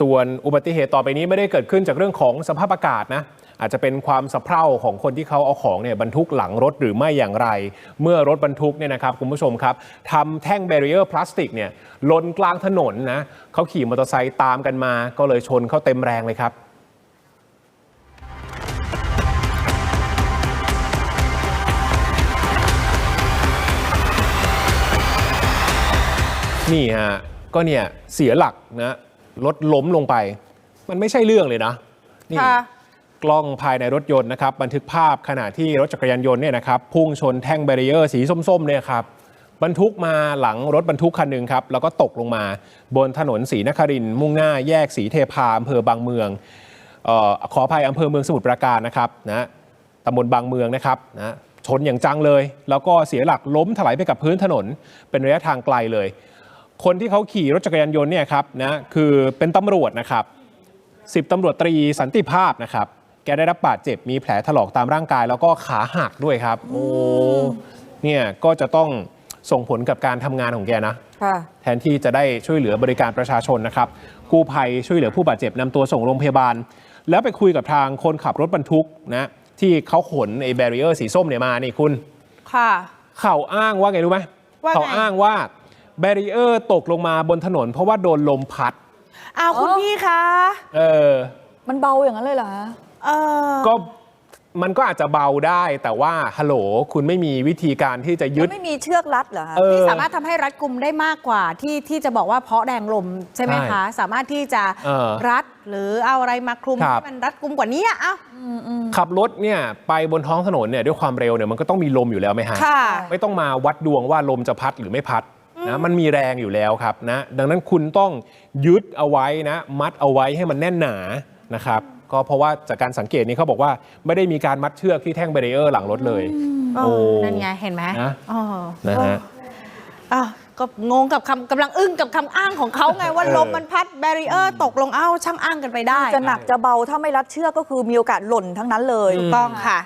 ส่วนอุบัติเหตุต่อไปนี้ไม่ได้เกิดขึ้นจากเรื่องของสภาพอากาศนะอาจจะเป็นความสะเพร่าของคนที่เขาเอาของเนี่ยบรรทุกหลังรถหรือไม่อย่างไร เมื่อรถบรรทุกเนี่ยนะครับคุณผู้ชมครับทำแท่งแบรีเออร์พลาสติกเนี่ยล่นกลางถนนนะเขาขี่มอเตอร์ไซค์ตามกันมา ก็เลยชนเขาเต็มแรงเลยครับนี่ฮะก็เนี่ยเสียหลักนะ รถล้มลงไป มันไม่ใช่เรื่องเลยนะ นี่ ค่ะ กล้องภายในรถยนต์นะครับ บันทึกภาพขณะที่รถจักรยานยนต์เนี่ยนะครับพุ่งชนแท่งแบรีเออร์สีส้มๆเนี่ยครับบรรทุกมาหลังรถบรรทุกคันหนึ่งครับ แล้วก็ตกลงมา บนถนนศรีนครินทร์มุ่งหน้าแยกศรีเทพาอำเภอบางเมืองเออขออภัยอำเภอเมืองสมุทรปราการนะครับนะตำบลบางเมืองนะครับนะชนอย่างจังเลย แล้วก็เสียหลักล้มถลายไปกับพื้นถนน เป็นระยะทางไกลเลย คนที่เขาขี่รถจักรยานยนต์เนี่ยครับนะคือเป็นตำรวจนะครับสิบตำรวจตรีสันติภาพนะครับ แกได้รับบาดเจ็บมีแผลถลอกตามร่างกาย แล้วก็ขาหักด้วยครับ โอ้เนี่ยก็จะต้องส่งผลกับการทำงานของแกนะค่ะแทนที่จะได้ช่วยเหลือบริการประชาชนนะครับ กู้ภัยช่วยเหลือผู้บาดเจ็บนำตัวส่งโรงพยาบาล แล้วไปคุยกับทางคนขับรถบรรทุกนะที่เขาขนไอ้แบรีเออร์สีส้มเนี่ยมานี่คุณ ค่ะ เขาอ้างว่าไงรู้ไหมว่าไงเขาอ้างว่า แบรีเออร์ตกลงมาบนถนน เพราะว่าโดนลมพัด อ้าวคุณอ๋อพี่คะเออ มันเบาอย่างนั้นเลยเหรอฮะเออ ก็มันก็อาจจะเบาได้แต่ว่าฮัลโหลคุณไม่มีวิธีการที่จะยึด ไม่มีเชือกรัดเหรอฮะเออที่สามารถทำให้รัดกุมได้มากกว่าที่ที่จะบอกว่าเพาะแรงลมใช่ไหมใช่คะ สามารถที่จะเออรัดหรือเอาอะไรมาคลุมครับ ให้มันรัดกุมกว่านี้อะเอ้าขับรถเนี่ยไปบนท้องถนนเนี่ยด้วยความเร็วเนี่ยมันก็ต้องมีลมอยู่แล้วไหมฮะ ค่ะ ไม่ต้องมาวัดดวงว่าลมจะพัดหรือไม่พัด นะมันมีแรงอยู่แล้วครับนะดังนั้นคุณต้องยึดเอาไว้นะมัดเอาไว้ให้มันแน่นหนานะครับก็เพราะว่าจากการสังเกตนี้เขาบอกว่าไม่ได้มีการมัดเชือกที่แท่งเบรีเออร์หลังรถเลยเออโอ้นั่นไงเห็นไหมนะอ๋อนะฮะอ้าวก็งงกับคำกำลังอึ้งกับคำอ้างของเขาไงว่าเออลมมันพัดแบรีเออร์ตกลงเอ้าช่างอ้างกันไปได้ จะหนักจะเบาถ้าไม่รัดเชือกก็คือมีโอกาสหล่นทั้งนั้นเลยถูกต้องค่ะ